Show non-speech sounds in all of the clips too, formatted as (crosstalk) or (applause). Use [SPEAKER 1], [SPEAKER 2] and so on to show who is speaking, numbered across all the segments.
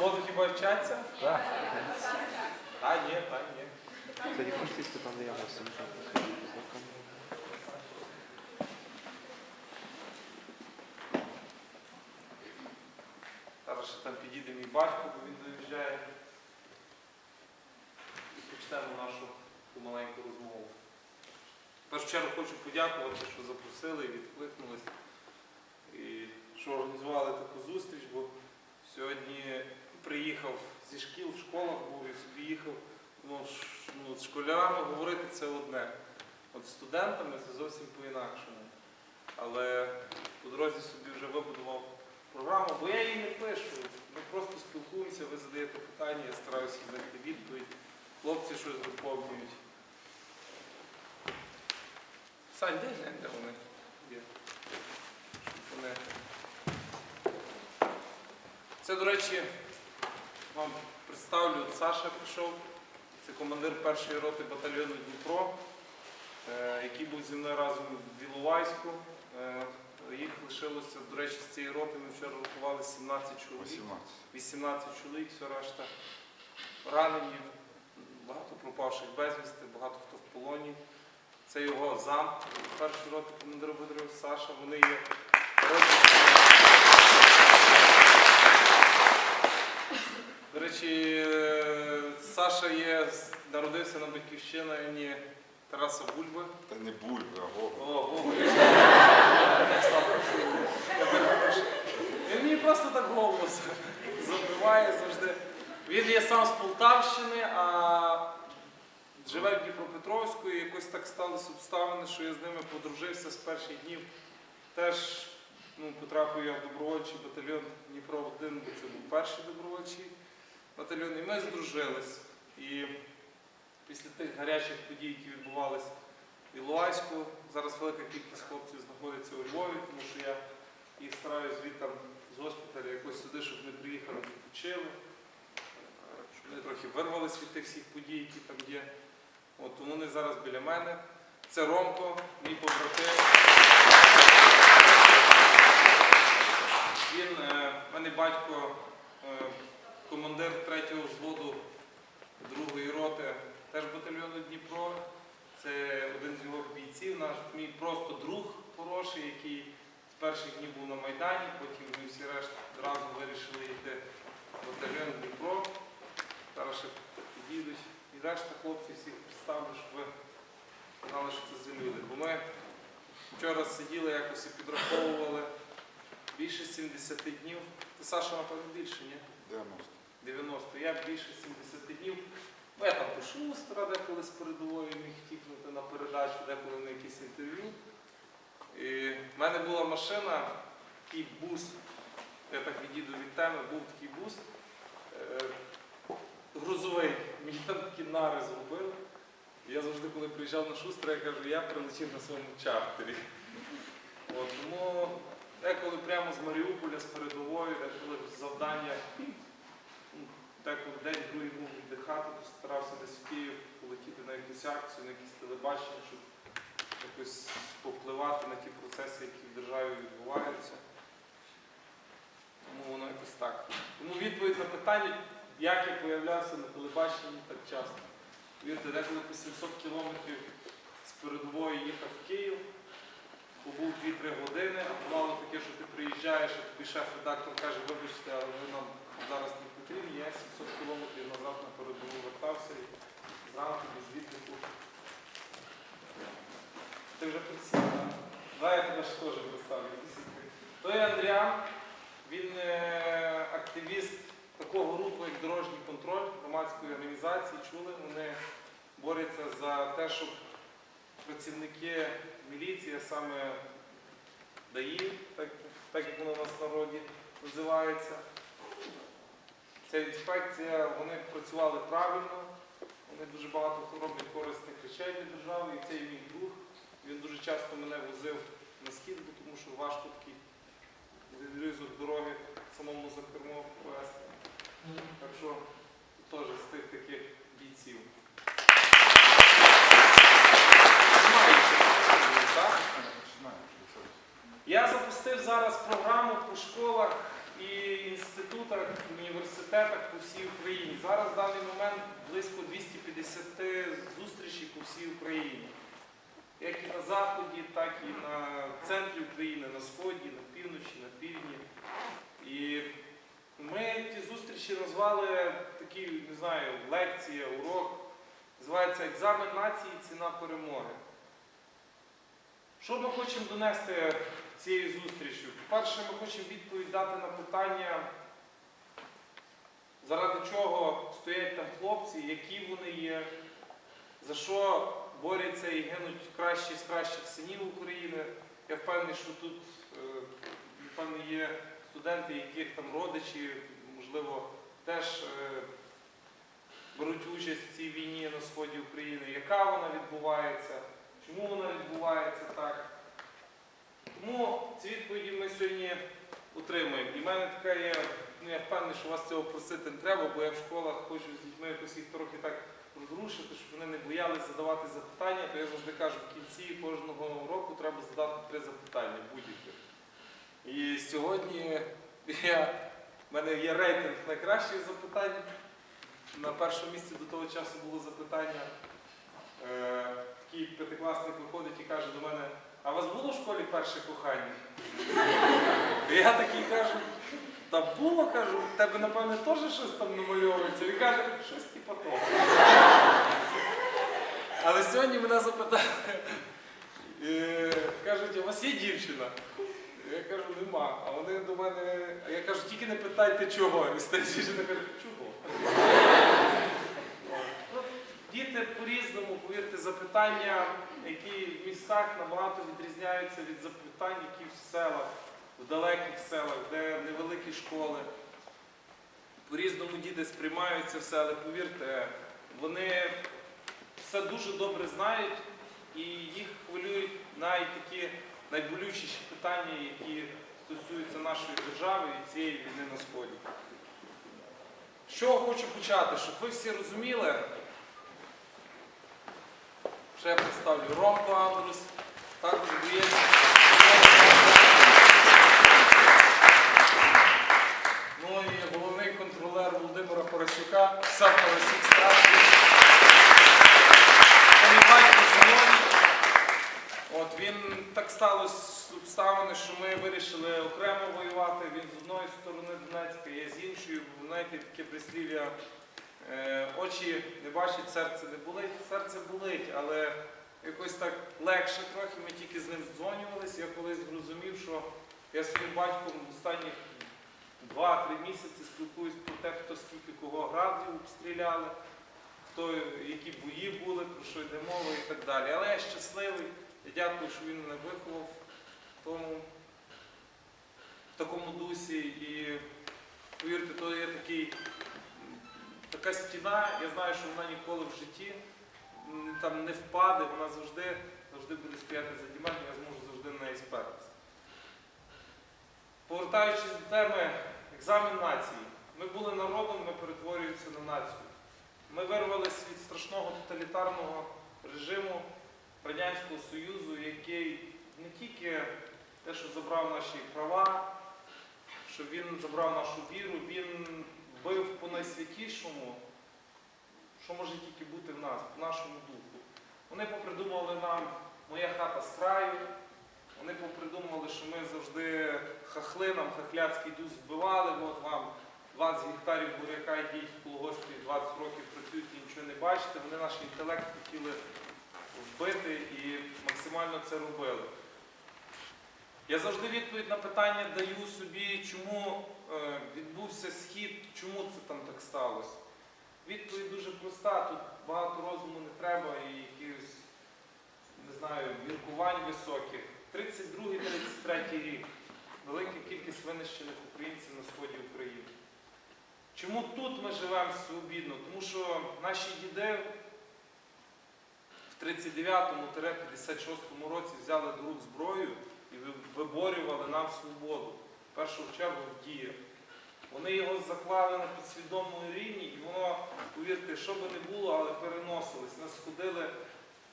[SPEAKER 1] сходу хіба вчаться?
[SPEAKER 2] Так.
[SPEAKER 1] А, ні, так, ні.
[SPEAKER 2] Кстати, хочешь сесть там, где я вас сижу?
[SPEAKER 1] Зараз ще там підійде мій батько, бо він доїжджає. І почнемо нашу таку маленьку розмову. В першу чергу хочу подякувати, що запросили і відкликнулись. І що організували таку зустріч, бо сьогодні приїхав зі шкіл, в школах був і собі їхав. Ну, ну, з школярами говорити це одне. От з студентами це зовсім по-інакшому. Але по дорозі собі вже вибудував програму, бо я її не пишу. Ми просто спілкуємося, ви задаєте питання, я стараюся знайти відповідь. Хлопці щось доповнюють. Сань, де глянь, де вони є? Щоб вони- Це, до речі, вам представлю, Саша прийшов. Це командир першої роти батальйону Дніпро, е, який був зі мною разом в Іловайську. Е, Їх лишилося, до речі, з цієї роти ми вчора рахували 17 чоловік.
[SPEAKER 3] 18.
[SPEAKER 1] 18 чоловік, все решта ранені, багато пропавших безвісти, багато хто в полоні. Це його зам першої роти командира Бодрів Саша. Вони є родичами. До речі, е, Саша є, народився на батьківщині Тараса Бульби.
[SPEAKER 3] Та не бульби, а
[SPEAKER 1] О,
[SPEAKER 3] Гога.
[SPEAKER 1] Він мені просто так голос забиває завжди. Він є сам з Полтавщини, а живе в Дніпропетровську, і якось так сталося обставини, що я з ними подружився з перших днів. Теж ну, потрапив я в добровольчий батальйон Дніпро 1, бо це був перший добровольчий батальйон, і ми здружились. І після тих гарячих подій, які відбувалися в Іловайську. Зараз велика кількість хлопців знаходиться у Львові, тому що я їх стараюся звідти з госпіталя якось сюди, щоб вони приїхали, відпочили, щоб вони трохи вирвалися від тих всіх подій, які там є. От, тому вони зараз біля мене. Це Ромко, мій побратим. Він, е, мене батько, е, командир третього взводу другої роти, теж батальйону Дніпро. Це один з його бійців, наш мій просто друг хороший, який з перших днів був на Майдані, потім ми всі решта разом вирішили йти в батальйон Дніпро. Зараз ще підійдуть. І решта хлопців всіх представлю, щоб ви знали, що це за люди. Бо ми вчора сиділи, якось і підраховували більше 70 днів. Ти Саша, напевно, більше, ні?
[SPEAKER 3] 90.
[SPEAKER 1] 90. Я більше 70 днів. Я там пишу стара деколи з передової міг тікнути на передачу, деколи на якісь інтерв'ю. В мене була машина, такий бус. Я так відійду від теми, був такий бус. е, Грузовий. (laughs) Мені там такі нари зробили. Я завжди, коли приїжджав на шустра, я кажу, я прилетів на своєму чартері. От, тому деколи прямо з Маріуполя, з передової, деколи завдання ну, деколи день другий був віддихати, то старався десь в Київ полетіти на якусь акцію, на якісь телебачення, щоб якось повпливати на ті процеси, які в державі відбуваються. Тому воно якось так. Тому відповідь на питання, як я появлявся на телебаченні так часто. Вірте, деколи по 700 кілометрів з передової їхав в Київ, побув 2-3 години, а бувало таке, що ти приїжджаєш, а тобі шеф-редактор каже, вибачте, але ви нам зараз не потрібні, я 700 кілометрів назад на передову вертався і зранку Ти вже так? Давай я тебе ж теж представлю. То є Андріан, він е, активіст такого руху, як дорожній контроль громадської організації. Чули, вони борються за те, щоб працівники міліції, а саме ДАІ, так, так як воно у нас в народі називається. Ця інспекція, вони працювали правильно, вони дуже багато роблять корисних речей для держави, і цей мій друг. Він дуже часто мене возив на схід, бо тому що важко такий відрізок дороги самому за кермо повести. Так що теж з тих таких бійців. Я запустив зараз програму по школах і інститутах, університетах по всій Україні. Зараз в даний момент близько 250 зустрічей по всій Україні. Як і на заході, так і на центрі України, на сході, на півночі, на півдні. І ми ті зустрічі назвали такі, не знаю, лекція, урок. Називається Екзамен нації, ціна перемоги. Що ми хочемо донести цією зустрічю? По-перше, ми хочемо відповідь дати на питання, заради чого стоять там хлопці, які вони є, за що борються і гинуть кращі з кращих синів України. Я впевнений, що тут е, напевно, є студенти, яких там родичі, можливо, теж е, беруть участь в цій війні на сході України, яка вона відбувається, чому вона відбувається так. Тому ці відповіді ми сьогодні отримуємо. І в мене така є, ну я впевнений, що вас цього просити не треба, бо я в школах хочу з дітьми якось їх трохи так розрушити, щоб вони не боялись задавати запитання, то я завжди кажу, в кінці кожного року треба задати три запитання будь-які. І сьогодні я, в мене є рейтинг найкращих запитань. На першому місці до того часу було запитання. Е, такий п'ятикласник виходить і каже до мене, а у вас було в школі перше кохання? І я такий кажу, та було, кажу, в тебе, напевне, теж щось там намальовується. Він каже, щось типу того. Але сьогодні мене запитали, е, кажуть, у вас є дівчина? Я кажу, нема. А вони до мене, а я кажу, тільки не питайте чого. І стара дівчина каже, чого? Ну, Діти по-різному, повірте, запитання, які в містах набагато відрізняються від запитань, які в селах, в далеких селах, де невеликі школи. По-різному діти сприймаються все, але повірте, вони все дуже добре знають і їх хвилюють навіть такі найболючіші питання, які стосуються нашої держави і цієї війни на Сході. З чого хочу почати, щоб ви всі розуміли. Ще я представлю Ромко Андрус, також боєць. Ну і головний контролер Старший. Це мій батько Зимон. От він так сталося обставини, що ми вирішили окремо воювати. Він з одної сторони Донецька, я з іншої. Ви знаєте, таке прислів'я. е, Очі не бачать, серце не болить. Серце болить, але якось так легше трохи. Ми тільки з ним здзвонювалися. Я колись зрозумів, що я своїм батьком останніх 2-3 місяці спілкуюсь про те, хто скільки кого градів обстріляли, хто які бої були, про що йде мова і так далі. Але я щасливий. Я дякую, що він мене виховав в тому, в такому дусі. І повірте, то є такий, така стіна, я знаю, що вона ніколи в житті там не впаде, вона завжди, завжди буде стояти заді мене, я зможу завжди на неї спертися. Повертаючись до теми екзамен нації. Ми були народом, ми перетворюємося на націю. Ми вирвалися від страшного тоталітарного режиму Радянського Союзу, який не тільки те, що забрав наші права, що він забрав нашу віру, він бив по найсвятішому, що може тільки бути в нас, в нашому духу. Вони попридумували нам моя хата з краю, вони попридумували, що ми завжди хахли, нам хахляцький дух вбивали, от вам 20 гектарів буряка йдіть в колгоспі, 20 років працюють і нічого не бачите. Вони наш інтелект хотіли вбити і максимально це робили. Я завжди відповідь на питання даю собі, чому е, відбувся схід, чому це там так сталося. Відповідь дуже проста, тут багато розуму не треба і якихось, не знаю, міркувань високих. 32-33 рік. Велика кількість винищених українців на сході України. Чому тут ми живемо свобідно? Тому що наші діди в 39-56 році взяли до рук зброю і виборювали нам свободу. В першу чергу в діях. Вони його заклали на підсвідомому рівні, і воно, повірте, що би не було, але переносилось. Нас ходили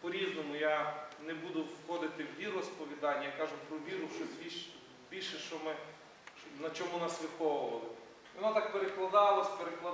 [SPEAKER 1] по-різному. Я не буду входити в віросповідання, я кажу про віру, що більше, що ми, на чому нас виховували. Воно так перекладалось, перекладалось.